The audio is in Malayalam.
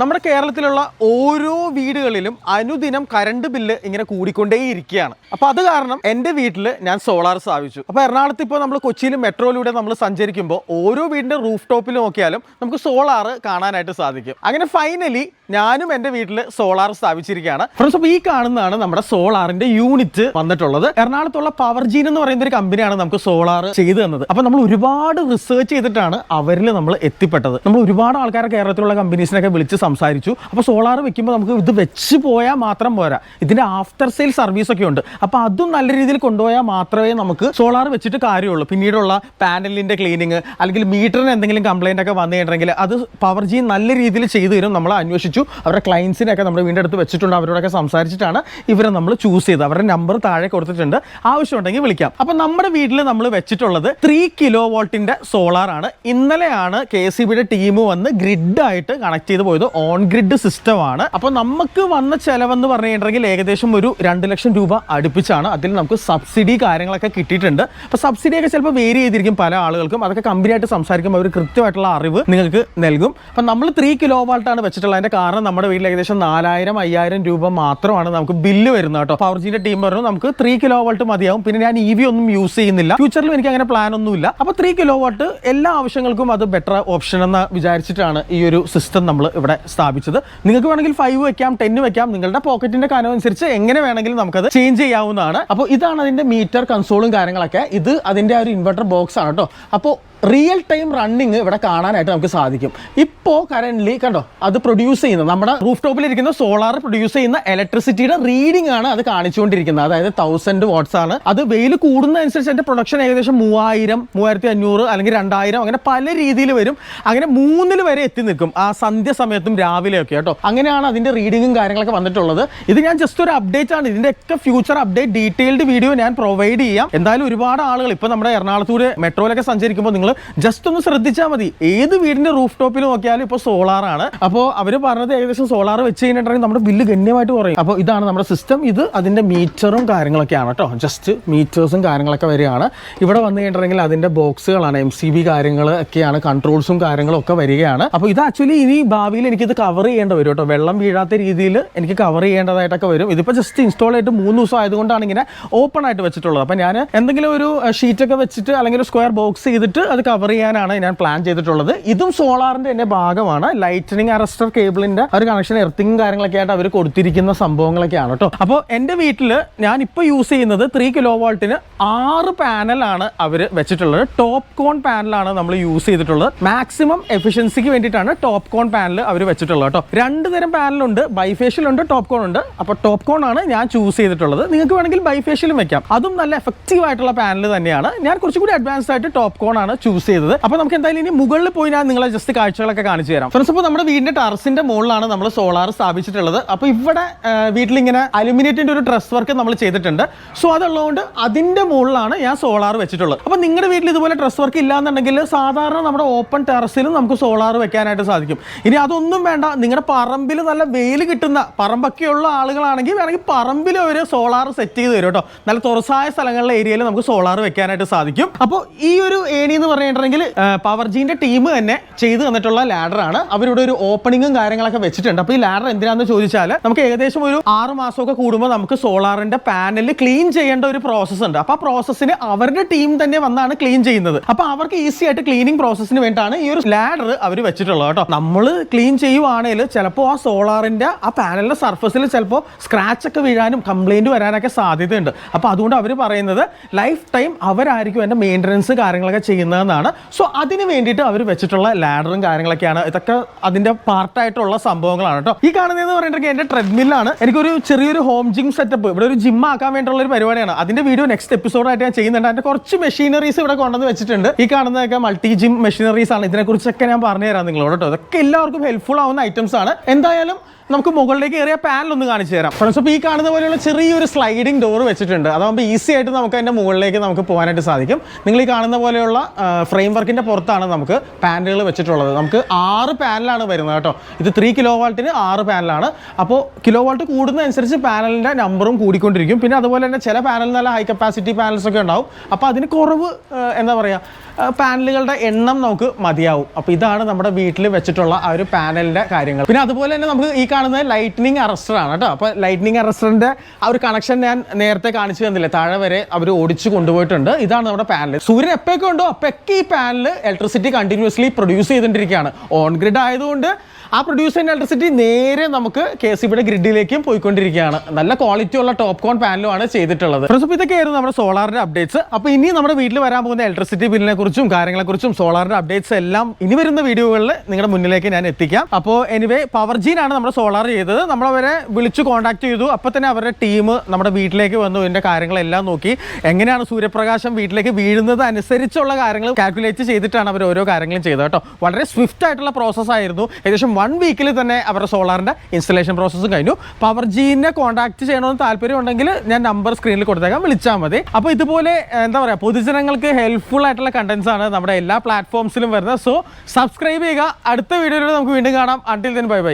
നമ്മുടെ കേരളത്തിലുള്ള ഓരോ വീടുകളിലും അനുദിനം കറണ്ട് ബില്ല് ഇങ്ങനെ കൂടിക്കൊണ്ടേയിരിക്കുകയാണ്. അപ്പോൾ അത് കാരണം എന്റെ വീട്ടിൽ ഞാൻ സോളാർ സ്ഥാപിച്ചു. അപ്പോൾ എറണാകുളത്ത് ഇപ്പോൾ നമ്മൾ കൊച്ചിയിലും മെട്രോയിലൂടെ നമ്മൾ സഞ്ചരിക്കുമ്പോൾ ഓരോ വീടിന്റെ റൂഫ് ടോപ്പിൽ നോക്കിയാലും നമുക്ക് സോളാർ കാണാനായിട്ട് സാധിക്കും. അങ്ങനെ ഫൈനലി ഞാനും എന്റെ വീട്ടിൽ സോളാർ സ്ഥാപിച്ചിരിക്കുകയാണ്. ഫ്രണ്ട്സ് അപ്പോൾ ഈ കാണുന്നതാണ് നമ്മുടെ സോളാറിന്റെ യൂണിറ്റ് വന്നിട്ടുള്ളത്. എറണാകുളത്തുള്ള പവർ ജീൻ എന്ന് പറയുന്ന ഒരു കമ്പനിയാണ് നമുക്ക് സോളാർ ചെയ്തു തന്നത്. അപ്പോൾ നമ്മൾ ഒരുപാട് റിസർച്ച് ചെയ്തിട്ടാണ് അവരിൽ നമ്മൾ എത്തിപ്പെട്ടത്. നമ്മൾ ഒരുപാട് ആൾക്കാരെ കേരളത്തിലുള്ള കമ്പനീസിനൊക്കെ വിളിച്ച് സംസാരിച്ചു. അപ്പോൾ സോളാർ വെക്കുമ്പോൾ നമുക്ക് ഇത് വെച്ച് പോയാൽ മാത്രം പോരാ. ഇതിന്റെ ആഫ്റ്റർ സെയിൽ സർവീസ് ഒക്കെ ഉണ്ട്. അപ്പോൾ അതും നല്ല രീതിയിൽ കൊണ്ടുപോയാൽ മാത്രമേ നമുക്ക് സോളാർ വെച്ചിട്ട് കാര്യമുള്ളൂ. പിന്നീടുള്ള പാനലിന്റെ ക്ലീനിങ് അല്ലെങ്കിൽ മീറ്ററിന് എന്തെങ്കിലും കംപ്ലൈന്റ് ഒക്കെ വന്നു അത് പവർ ജി നല്ല രീതിയിൽ ചെയ്തു തരും. നമ്മൾ അന്വേഷിച്ചു. അവരുടെ ക്ലയൻസിനെയൊക്കെ നമ്മുടെ വീടിന്റെ അടുത്ത് വെച്ചിട്ടുണ്ട്. അവരോടൊക്കെ സംസാരിച്ചിട്ടാണ് ഇവരെ നമ്മൾ ചൂസ് ചെയ്തത്. അവരുടെ നമ്പർ താഴെ കൊടുത്തിട്ടുണ്ട്. ആവശ്യമുണ്ടെങ്കിൽ വിളിക്കാം. അപ്പം നമ്മുടെ വീട്ടിൽ നമ്മൾ വെച്ചിട്ടുള്ളത് ത്രീ കിലോ വോൾട്ടിന്റെ സോളാറാണ് ഇന്നലെയാണ് കെ സി ബിയുടെ ടീം വന്ന് ഗ്രിഡായിട്ട് കണക്ട് ചെയ്ത് പോയത്. ഓൺ ഗ്രിഡ് സിസ്റ്റം ആണ്. അപ്പോൾ നമുക്ക് വന്ന ചെലവെന്ന് പറഞ്ഞിട്ടുണ്ടെങ്കിൽ ഏകദേശം ഒരു രണ്ട് ലക്ഷം രൂപ അടുപ്പിച്ചാണ്. അതിൽ നമുക്ക് സബ്സിഡി കാര്യങ്ങളൊക്കെ കിട്ടിയിട്ടുണ്ട്. അപ്പോൾ സബ്സിഡിയൊക്കെ ചിലപ്പോൾ വേരി ചെയ്തിരിക്കും പല ആളുകൾക്കും. അതൊക്കെ കമ്പനിയായിട്ട് സംസാരിക്കുമ്പോൾ അവർ കൃത്യമായിട്ടുള്ള അറിവ് നിങ്ങൾക്ക് നൽകും. അപ്പം നമ്മൾ ത്രീ കിലോ വാൾട്ടാണ് വെച്ചിട്ടുള്ളത് അതിന്റെ കാരണം നമ്മുടെ വീട്ടിൽ ഏകദേശം നാലായിരം അയ്യായിരം രൂപ മാത്രമാണ് നമുക്ക് ബില്ല് വരുന്നത് കേട്ടോ. പവർ ജിന്റെ ടീം പറഞ്ഞു നമുക്ക് ത്രീ കിലോ വാൾട്ട് മതിയാവും. പിന്നെ ഞാൻ ഇ വി ഒന്നും യൂസ് ചെയ്യുന്നില്ല. ഫ്യൂച്ചറിൽ എനിക്ക് അങ്ങനെ പ്ലാൻ ഒന്നുമില്ല. അപ്പോൾ ത്രീ കിലോ വാട്ട് എല്ലാ ആവശ്യങ്ങൾക്കും അത് ബെറ്റർ ഓപ്ഷൻ എന്ന് വിചാരിച്ചിട്ടാണ് ഈ ഒരു സിസ്റ്റം നമ്മൾ ഇവിടെ സ്ഥാപിച്ചത്. നിങ്ങൾക്ക് വേണമെങ്കിൽ ഫൈവ് വെക്കാം ടെൻ വെക്കാം നിങ്ങളുടെ പോക്കറ്റിന്റെ കനം അനുസരിച്ച് എങ്ങനെ വേണമെങ്കിലും നമുക്കത് ചേഞ്ച് ചെയ്യാവുന്നതാണ്. അപ്പോൾ ഇതാണ് അതിന്റെ മീറ്റർ കൺസോളും കാര്യങ്ങളൊക്കെ. ഇത് അതിന്റെ ആ ഒരു ഇൻവെർട്ടർ ബോക്സ് ആണ് കേട്ടോ അപ്പോൾ റിയൽ ടൈം റണ്ണിങ് ഇവിടെ കാണാനായിട്ട് നമുക്ക് സാധിക്കും. ഇപ്പോൾ കറന്റ്ലി കണ്ടോ അത് പ്രൊഡ്യൂസ് ചെയ്യുന്നത് നമ്മുടെ റൂഫ് ടോപ്പിലിരിക്കുന്ന സോളാർ പ്രൊഡ്യൂസ് ചെയ്യുന്ന ഇലക്ട്രിസിറ്റിയുടെ റീഡിംഗ് ആണ് അത് കാണിച്ചുകൊണ്ടിരിക്കുന്നത്. അതായത് തൗസൻഡ് വാട്ട്സ് ആണ്. അത് വെയിൽ കൂടുന്നതനുസരിച്ച് എന്റെ പ്രൊഡക്ഷൻ ഏകദേശം മൂവായിരം മൂവായിരത്തി അഞ്ഞൂറ് അല്ലെങ്കിൽ രണ്ടായിരം അങ്ങനെ പല രീതിയിൽ വരും. അങ്ങനെ മൂന്നിൽ വരെ എത്തി നിൽക്കും ആ സന്ധ്യ സമയത്തും രാവിലെയൊക്കെ കേട്ടോ. അങ്ങനെയാണ് അതിന്റെ റീഡിങ്ങും കാര്യങ്ങളൊക്കെ വന്നിട്ടുള്ളത്. ഇത് ഞാൻ ജസ്റ്റ് ഒരു അപ്ഡേറ്റ് ആണ്. ഇതിന്റെ ഒക്കെ ഫ്യൂച്ചർ അപ്ഡേറ്റ് ഡീറ്റെയിൽഡ് വീഡിയോ ഞാൻ പ്രൊവൈഡ് ചെയ്യാം. എന്തായാലും ഒരുപാട് ആളുകൾ ഇപ്പോൾ നമ്മുടെ എറണാകുളത്തൂർ മെട്രോയിലൊക്കെ സഞ്ചരിക്കുമ്പോൾ നിങ്ങൾ ജസ്റ്റ് ഒന്ന് ശ്രദ്ധിച്ചാൽ മതി. ഏത് വീടിന്റെ റൂഫ് ടോപ്പിൽ നോക്കിയാലും സോളാർ ആണ്. അപ്പോൾ അവർ പറഞ്ഞത് ഏകദേശം സോളാർ വെച്ച് കഴിഞ്ഞിട്ടുണ്ടെങ്കിൽ നമ്മുടെ ബില്ല് ഗണ്യമായിട്ട് കുറയും. അപ്പോൾ ഇതാണ് നമ്മുടെ സിസ്റ്റം ഇത് അതിന്റെ മീറ്ററും കാര്യങ്ങളൊക്കെയാണ് കേട്ടോ. ജസ്റ്റ് മീറ്റേഴ്സും കാര്യങ്ങളൊക്കെ വരികയാണ്. ഇവിടെ വന്നു കഴിഞ്ഞിട്ടുണ്ടെങ്കിൽ അതിന്റെ ബോക്സുകളാണ് എം സി ബി കാര്യങ്ങൾ ഒക്കെയാണ് കൺട്രോൾസും കാര്യങ്ങളും ഒക്കെ വരികയാണ്. അപ്പോൾ ഇത് ആക്ച്വലി ഇനി ഭാവിയിൽ എനിക്കിത് കവർ ചെയ്യേണ്ടി വരും കേട്ടോ. വെള്ളം വീഴാത്ത രീതിയിൽ എനിക്ക് കവർ ചെയ്യേണ്ടതായിട്ടൊക്കെ വരും. ഇതിപ്പോൾ ജസ്റ്റ് ഇൻസ്റ്റാൾ ചെയ്തിട്ട് മൂന്ന് ദിവസം ആയതുകൊണ്ടാണ് ഇങ്ങനെ ഓപ്പൺ ആയിട്ട് വെച്ചിട്ടുള്ളത്. അപ്പോൾ ഞാൻ എന്തെങ്കിലും ഒരു ഷീറ്റൊക്കെ വെച്ചിട്ട് അല്ലെങ്കിൽ സ്ക്വയർ ബോക്സ് ചെയ്തിട്ട് അത് കവർ ചെയ്യാനാണ് ഞാൻ പ്ലാൻ ചെയ്തിട്ടുള്ളത്. ഇതും സോളാറിന്റെ തന്നെ ഭാഗമാണ്. ലൈറ്റനിങ് അറസ്റ്റർ കേബിളിന്റെ ഒരു കണക്ഷൻ എർത്തിങ്ങും കാര്യങ്ങളൊക്കെ ആയിട്ട് അവർ കൊടുത്തിരിക്കുന്ന സംഭവങ്ങളൊക്കെയാണ് കേട്ടോ. അപ്പോൾ എന്റെ വീട്ടിൽ ഞാൻ ഇപ്പോൾ യൂസ് ചെയ്യുന്നത് ത്രീ കിലോ വോൾട്ടിന് ആറ് പാനലാണ് അവർ വെച്ചിട്ടുള്ളത്. ടോപ്പ് കോൺ പാനലാണ് നമ്മൾ യൂസ് ചെയ്തിട്ടുള്ളത്. മാക്സിമം എഫിഷ്യൻസിക്ക് വേണ്ടിയിട്ടാണ് ടോപ്പ് കോൺ പാനൽ അവർ വെച്ചിട്ടുള്ളത് കേട്ടോ. രണ്ട് തരം പാനലുണ്ട് ബൈഫേഷ്യൽ ഉണ്ട് ടോപ്പ് കോൺ ഉണ്ട്. അപ്പോൾ ടോപ്പ് കോൺ ആണ് ഞാൻ ചൂസ് ചെയ്തിട്ടുള്ളത്. നിങ്ങൾക്ക് വേണമെങ്കിൽ ബൈഫേഷ്യലും വെക്കാം. അതും നല്ല എഫക്റ്റീവ് ആയിട്ടുള്ള പാനൽ തന്നെയാണ്. ഞാൻ കുറച്ചുകൂടി അഡ്വാൻസ്ഡ് ആയിട്ട് ടോപ്പ് കോൺ ആണ് ചൂസ് ചെയ്തത്. അപ്പോൾ നമുക്ക് എന്തായാലും ഇനി മുകളിൽ പോയി ഞാൻ നിങ്ങളെ ജസ്റ്റ് കാഴ്ചകളൊക്കെ കാണിച്ചു തരാം. ഫ്രണ്ട്സ് അപ്പോൾ നമ്മുടെ വീടിന്റെ ടെറസിന്റെ മുകളിലാണ് നമ്മൾ സോളാർ സ്ഥാപിച്ചിട്ടുള്ളത്. അപ്പോൾ ഇവിടെ വീട്ടിലിങ്ങനെ അലുമിനിയത്തിന്റെ ഒരു ഡ്രസ് വർക്ക് നമ്മൾ ചെയ്തിട്ടുണ്ട്. സോ അതുള്ളതുകൊണ്ട് അതിന്റെ മുകളിലാണ് ഞാൻ സോളാർ വെച്ചിട്ടുള്ളത്. അപ്പോൾ നിങ്ങളുടെ വീട്ടിൽ ഇതുപോലെ ഡ്രസ് വർക്ക് ഇല്ലാന്നുണ്ടെങ്കിൽ സാധാരണ നമ്മുടെ ഓപ്പൺ ടെറസിലും നമുക്ക് സോളാർ വെക്കാനായിട്ട് സാധിക്കും. ഇനി അതൊന്നും വേണ്ട. നിങ്ങളുടെ പറമ്പിൽ നല്ല വെയിൽ കിട്ടുന്ന പറമ്പൊക്കെയുള്ള ആളുകളാണെങ്കിൽ വേണമെങ്കിൽ പറമ്പിൽ അവർ സോളാർ സെറ്റ് ചെയ്ത് തരും കേട്ടോ. നല്ല തുറസായ സ്ഥലങ്ങളിലെ ഏരിയയിൽ നമുക്ക് സോളാർ വെക്കാനായിട്ട് സാധിക്കും. അപ്പോൾ ഈ ഒരു ഏണി എന്ന് പറഞ്ഞിട്ടുണ്ടെങ്കിൽ പവർ ജീന്റെ ടീം തന്നെ ചെയ്തു തന്നിട്ടുള്ള ലാഡറാണ് അവരുടെ ഒരു ഓപ്പണിങ്ങും കാര്യങ്ങളൊക്കെ വെച്ചിട്ടുണ്ട്. അപ്പോൾ ഈ ലാഡർ എന്തിനാന്ന് ചോദിച്ചാൽ നമുക്ക് ഏകദേശം ഒരു ആറ് മാസമൊക്കെ കൂടുമ്പോൾ നമുക്ക് സോളാറിന്റെ പാനൽ ക്ലീൻ ചെയ്യേണ്ട ഒരു പ്രോസസ് ഉണ്ട്. അപ്പോൾ ആ പ്രോസസ്സിന് അവരുടെ ടീം തന്നെ വന്നാണ് ക്ലീൻ ചെയ്യുന്നത്. അപ്പോൾ അവർക്ക് ഈസി ആയിട്ട് ക്ലീനിങ് പ്രോസസ്സിന് വേണ്ടിയിട്ടാണ് ഈ ഒരു ലാഡർ അവർ വെച്ചിട്ടുള്ളത് കേട്ടോ. നമ്മൾ ക്ലീൻ ചെയ്യുവാണെങ്കിൽ ചിലപ്പോൾ ആ സോളാറിന്റെ ആ പാനലിന്റെ സർഫസിൽ ചിലപ്പോൾ സ്ക്രാച്ച് ഒക്കെ വീഴാനും കംപ്ലൈന്റ് വരാനൊക്കെ സാധ്യതയുണ്ട്. അപ്പോൾ അതുകൊണ്ട് അവർ പറയുന്നത് ലൈഫ് ടൈം അവരായിരിക്കും എന്റെ മെയിന്റനൻസ് കാര്യങ്ങളൊക്കെ ചെയ്യുന്നതെന്നാണ് സോ അതിന് വേണ്ടിയിട്ട് അവർ വെച്ചിട്ടുള്ള ലാഡറും കാര്യങ്ങളൊക്കെയാണ്. ഇതൊക്കെ അതിന്റെ പാർട്ടായിട്ടുള്ള സംഭവങ്ങളാണ് കേട്ടോ. ഈ കാണുന്നതെന്ന് പറയുന്നത് എന്റെ ട്രെഡ്മില്ലാണ്. എനിക്കൊരു ചെറിയൊരു ഹോം ജിം സെറ്റപ്പ് ഇവിടെ ഒരു ജിം ആക്കാൻ വേണ്ടിയുള്ള ഒരു പരിപാടിയാണ് അതിന്റെ വീഡിയോ നെക്സ്റ്റ് എപ്പിസോഡായിട്ട് ഞാൻ ചെയ്യുന്നുണ്ട്. അതിന്റെ കുറച്ച് മെഷീനറീസ് ഇവിടെ കൊണ്ടുവന്ന് വെച്ചിട്ടുണ്ട്. ഈ കാണുന്നതൊക്കെ മൾട്ടി ജിം മെഷീനറീസ് ആണ്. ഇതിനെക്കുറിച്ചൊക്കെ ഞാൻ പറഞ്ഞു തരാം നിങ്ങളോട് കേട്ടോ. ഇതൊക്കെ എല്ലാവർക്കും ഹെൽപ്ഫുൾ ആവുന്ന ഐറ്റംസ് ആണ്. എന്തായാലും നമുക്ക് മുകളിലേക്ക് കയറിയ പാനൽ ഒന്ന് കാണിച്ചു തരാം. ഫ്രണ്ട്സ് അപ്പോൾ ഈ കാണുന്ന പോലെയുള്ള ചെറിയൊരു സ്ലൈഡിംഗ് ഡോർ വെച്ചിട്ടുണ്ട്. അതാകുമ്പോൾ ഈസി ആയിട്ട് നമുക്ക് അതിന്റെ മുകളിലേക്ക് നമുക്ക് പോകാനായിട്ട് സാധിക്കും. നിങ്ങൾ ഈ കാണുന്ന പോലെയുള്ള ഫ്രെയിം വർക്കിന്റെ പുറത്താണ് നമുക്ക് പാനലുകൾ വെച്ചിട്ടുള്ളത്. നമുക്ക് ആറ് പാനലാണ് വരുന്നത് കേട്ടോ. ഇത് ത്രീ കിലോ വാൾട്ടിന് ആറ് പാനലാണ്. അപ്പോൾ കിലോ വാൾട്ട് കൂടുന്നതനുസരിച്ച് പാനലിന്റെ നമ്പറും കൂടിക്കൊണ്ടിരിക്കും. പിന്നെ അതുപോലെ തന്നെ ചില പാനൽ നല്ല ഹൈ കപ്പാസിറ്റി പാനൽസ് ഒക്കെ ഉണ്ടാവും. അപ്പോൾ അതിന് കുറവ് എന്താ പറയുക പാനലുകളുടെ എണ്ണം നമുക്ക് മതിയാവും. അപ്പോൾ ഇതാണ് നമ്മുടെ വീട്ടിൽ വെച്ചിട്ടുള്ള ആ ഒരു പാനലിന്റെ കാര്യങ്ങൾ. പിന്നെ അതുപോലെ തന്നെ നമുക്ക് ഈ കാണുന്നത് ലൈറ്റ്നിങ് അറസ്റ്റർ ആണ് കേട്ടോ. അപ്പോൾ ലൈറ്റ്നിങ് അറസ്റ്ററിന്റെ ആ ഒരു കണക്ഷൻ ഞാൻ നേരത്തെ കാണിച്ചു തന്നില്ലേ? താഴെ വരെ അവർ ഓടിച്ചു കൊണ്ടുപോയിട്ടുണ്ട്. ഇതാണ് നമ്മുടെ പാനൽ. സൂര്യൻ എപ്പോഴൊക്കെ ഉണ്ടോ? അപ്പോഴൊക്കെ ഈ പാനൽ ഇലക്ട്രിസിറ്റി കണ്ടിന്യൂസ്ലി പ്രൊഡ്യൂസ് ചെയ്തുകൊണ്ടിരിക്കുകയാണ്. ഓൺ ഗ്രിഡ് ആയതുകൊണ്ട് ആ പ്രൊഡ്യൂസ് ചെയ്യുന്ന ഇലക്ട്രിസിറ്റി നേരെ നമുക്ക് കെ സി ബിയുടെ ഗ്രിഡിലേക്കും പോയിക്കൊണ്ടിരിക്കുകയാണ്. നല്ല ക്വാളിറ്റി ഉള്ള ടോപ്പ് കോൺ പാനലുമാണ് ചെയ്തിട്ടുള്ളത്. ഫ്രണ്ട്സ് അപ്പോൾ ഇതൊക്കെയായിരുന്നു നമ്മുടെ സോളാറിന്റെ അപ്ഡേറ്റ്സ് അപ്പോൾ ഇനി നമ്മുടെ വീട്ടിൽ വരാൻ പോകുന്ന ഇലക്ട്രിസിറ്റി ബില്ലിനെ കുറിച്ചും കാര്യങ്ങളെക്കുറിച്ചും സോളാറിന്റെ അപ്ഡേറ്റ്സ് എല്ലാം ഇനി വരുന്ന വീഡിയോകളിൽ നിങ്ങളുടെ മുന്നിലേക്ക് ഞാൻ എത്തിക്കാം. അപ്പോൾ എനിവേ പവർ ജീനാണ് നമ്മുടെ സോളാർ ചെയ്തത്. നമ്മളവരെ വിളിച്ച് കോൺടാക്ട് ചെയ്തു. അപ്പോൾ തന്നെ അവരുടെ ടീം നമ്മുടെ വീട്ടിലേക്ക് വന്നു. ഇതിന്റെ കാര്യങ്ങളെല്ലാം നോക്കി. എങ്ങനെയാണ് സൂര്യപ്രകാശം വീട്ടിലേക്ക് വീഴുന്നത് അനുസരിച്ചുള്ള കാര്യങ്ങൾ കാൽക്കുലേറ്റ് ചെയ്തിട്ടാണ് അവർ ഓരോ കാര്യങ്ങളും ചെയ്തത് കേട്ടോ. വളരെ സ്വിഫ്റ്റ് ആയിട്ടുള്ള പ്രോസസ്സായിരുന്നു ഏകദേശം വീക്കിൽ തന്നെ അവരുടെ സോളാറിന്റെ ഇൻസ്റ്റലേഷൻ പ്രോസസ്സും കഴിഞ്ഞു. പവർ ജീനെ കോൺടാക്ട് ചെയ്യണമെന്ന് താല്പര്യം ഉണ്ടെങ്കിൽ ഞാൻ നമ്പർ സ്ക്രീനിൽ കൊടുത്തേക്കാം. വിളിച്ചാൽ മതി. അപ്പോൾ ഇതുപോലെ എന്താ പറയുക പൊതുജനങ്ങൾക്ക് ഹെൽപ്ഫുൾ ആയിട്ടുള്ള കണ്ടൻസ് ആണ് നമ്മുടെ എല്ലാ പ്ലാറ്റ്ഫോംസിലും വരുന്നത്. സോ സബ്സ്ക്രൈബ് ചെയ്യുക. അടുത്ത വീഡിയോയിൽ നമുക്ക് വീണ്ടും കാണാം. Until then bye bye